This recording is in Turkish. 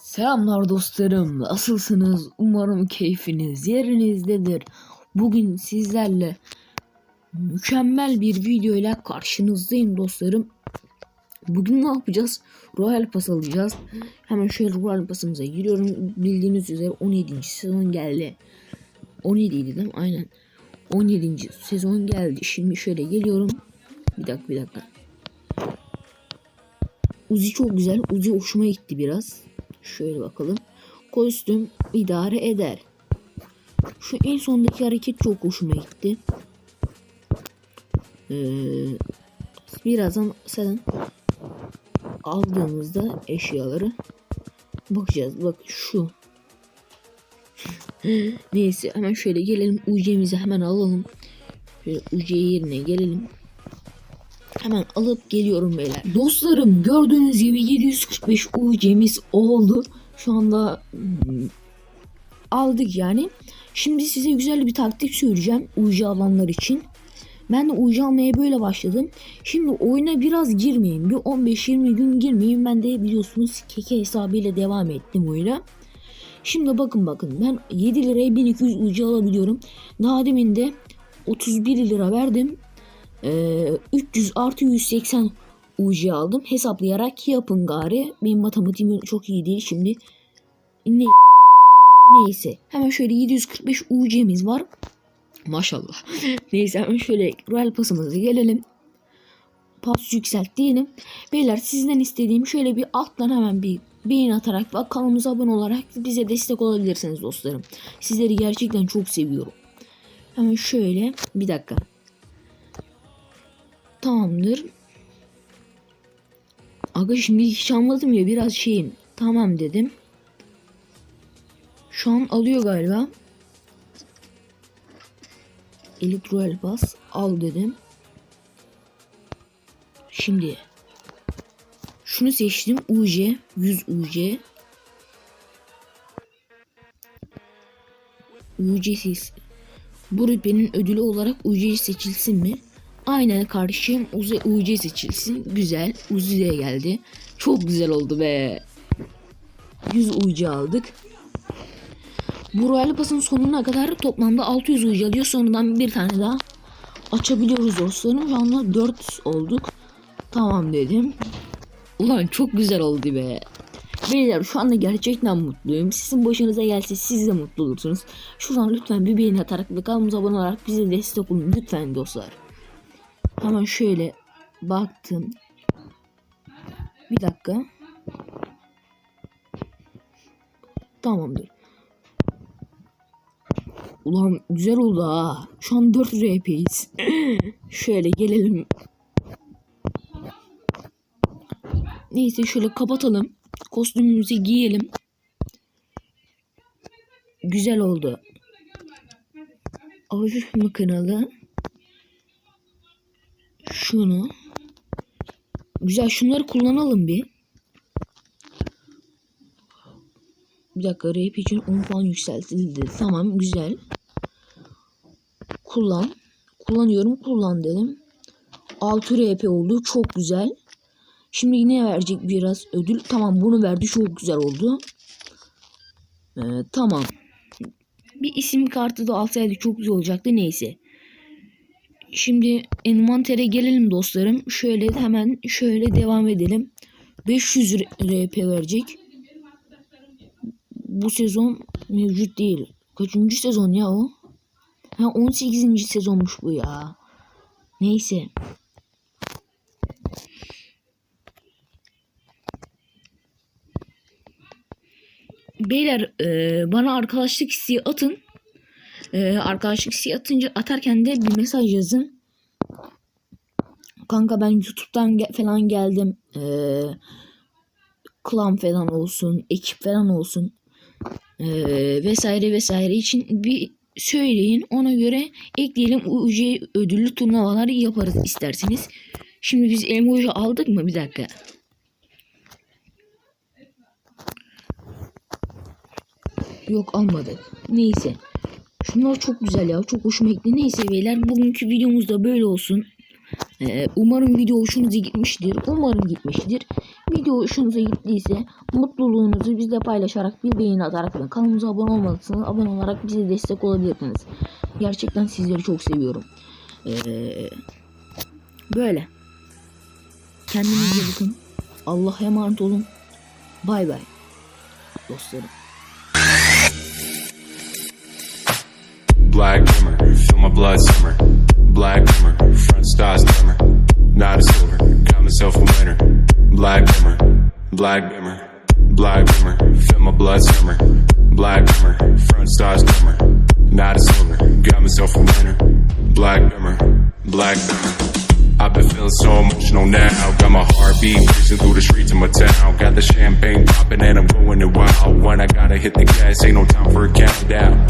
Selamlar dostlarım. Nasılsınız? Umarım keyfiniz yerinizdedir. Bugün sizlerle mükemmel bir video ile karşınızdayım dostlarım. Bugün ne yapacağız? Royal Pass alacağız. Hemen şöyle Royal Pass'ımıza giriyorum. Bildiğiniz üzere 17. sezon geldi. 17 idi değil mi? Aynen. 17. sezon geldi. Şimdi şöyle geliyorum. Bir dakika bir dakika. Uzi çok güzel. Uzi hoşuma gitti biraz. Şöyle bakalım. Kostüm idare eder. Şu en sondaki hareket çok hoşuma gitti. Ee, birazdan sen aldığımızda eşyaları bakacağız. Bak şu. Neyse hemen şöyle gelelim. UC'mizi hemen alalım. Şöyle UC yerine gelelim. Hemen alıp geliyorum beyler. Dostlarım gördüğünüz gibi 745 UC'miz oldu. Şu anda hmm, aldık yani. Şimdi size güzel bir taktik söyleyeceğim UC alanlar için. Ben de UC almaya böyle başladım. Şimdi oyuna biraz girmeyin. Bir 15-20 gün girmeyin. Ben de biliyorsunuz keke hesabıyla devam ettim oyuna. Şimdi bakın bakın ben 7 liraya 1200 UC alabiliyorum. Daha demin de 31 lira verdim. Ee, 300 artı 180 UC aldım. Hesaplayarak yapın gari. Benim matematiğim çok iyi değil şimdi. Ne Neyse. Hemen şöyle 745 UC'miz var. Maşallah. Neyse hemen şöyle Royal Pass'ımıza gelelim. Pas yükselt diyelim. Beyler sizden istediğim şöyle bir alttan hemen bir beğen atarak ve kanalımıza abone olarak bize destek olabilirsiniz dostlarım. Sizleri gerçekten çok seviyorum. Hemen şöyle bir dakika. Tamamdır. Aga şimdi hiç almadım ya biraz şeyim. Tamam dedim. Şu an alıyor galiba. Elite Royal Pass al dedim. Şimdi şunu seçtim. UC 100 UC. UC'siz. Bu rütbenin ödülü olarak UC seçilsin mi? Aynen kardeşim Uzi UC seçilsin. Güzel. Uzi de geldi. Çok güzel oldu be. 100 UC aldık. Bu Royal Pass'ın sonuna kadar toplamda 600 UC alıyor. Sonradan bir tane daha açabiliyoruz dostlarım. Şu anda 4 olduk. Tamam dedim. Ulan çok güzel oldu be. Beyler şu anda gerçekten mutluyum. Sizin başınıza gelse siz de mutlu olursunuz. Şuradan lütfen bir beğeni atarak ve kanalımıza abone olarak bize destek olun lütfen dostlar. Hemen şöyle baktım. Bir dakika. Tamamdır. Ulan güzel oldu ha. Şu an 4 RP'yiz. şöyle gelelim. Neyse şöyle kapatalım. Kostümümüzü giyelim. Güzel oldu. Hafif makinalı. Şunu. Güzel şunları kullanalım bir. Bir dakika rap için 10 puan yükseltildi. Tamam güzel. Kullan. Kullanıyorum kullan dedim. 6 RP oldu. Çok güzel. Şimdi yine verecek biraz ödül. Tamam bunu verdi. Çok güzel oldu. Ee, tamam. Bir isim kartı da alsaydı çok güzel olacaktı. Neyse. Şimdi envantere gelelim dostlarım. Şöyle hemen şöyle devam edelim. 500 RP verecek. Bu sezon mevcut değil. Kaçıncı sezon ya o? Ha 18. sezonmuş bu ya. Neyse. Beyler e, bana arkadaşlık isteği atın. E, arkadaşlık isteği atınca atarken de bir mesaj yazın. Kanka ben YouTube'dan ge- falan geldim. E, klan falan olsun, ekip falan olsun. E, vesaire vesaire için bir söyleyin. Ona göre ekleyelim. UC ödüllü turnuvaları yaparız isterseniz. Şimdi biz emoji aldık mı? Bir dakika. Yok almadık. Neyse. Şunlar çok güzel ya. Çok hoşuma gitti. Neyse beyler bugünkü videomuz da böyle olsun. Ee, umarım video hoşunuza gitmiştir. Umarım gitmiştir. Video hoşunuza gittiyse mutluluğunuzu bizle paylaşarak bir beğeni atarak kanalımıza abone olmalısınız. Abone olarak bize destek olabilirsiniz. Gerçekten sizleri çok seviyorum. Ee, böyle. Kendinize bakın. Allah'a emanet olun. Bay bay. Dostlarım. Black glimmer, feel my blood simmer. Black glimmer, front stars glimmer. Not a silver, got myself a winner. Black glimmer, black glimmer, black glimmer, feel my blood simmer. Black glimmer, front stars glimmer. Not a silver, got myself a winner. Black glimmer, black glimmer. I've been feeling so emotional now. Got my heartbeat racing through the streets of my town. Got the champagne popping and I'm going it wild. When I gotta hit the gas, ain't no time for a countdown.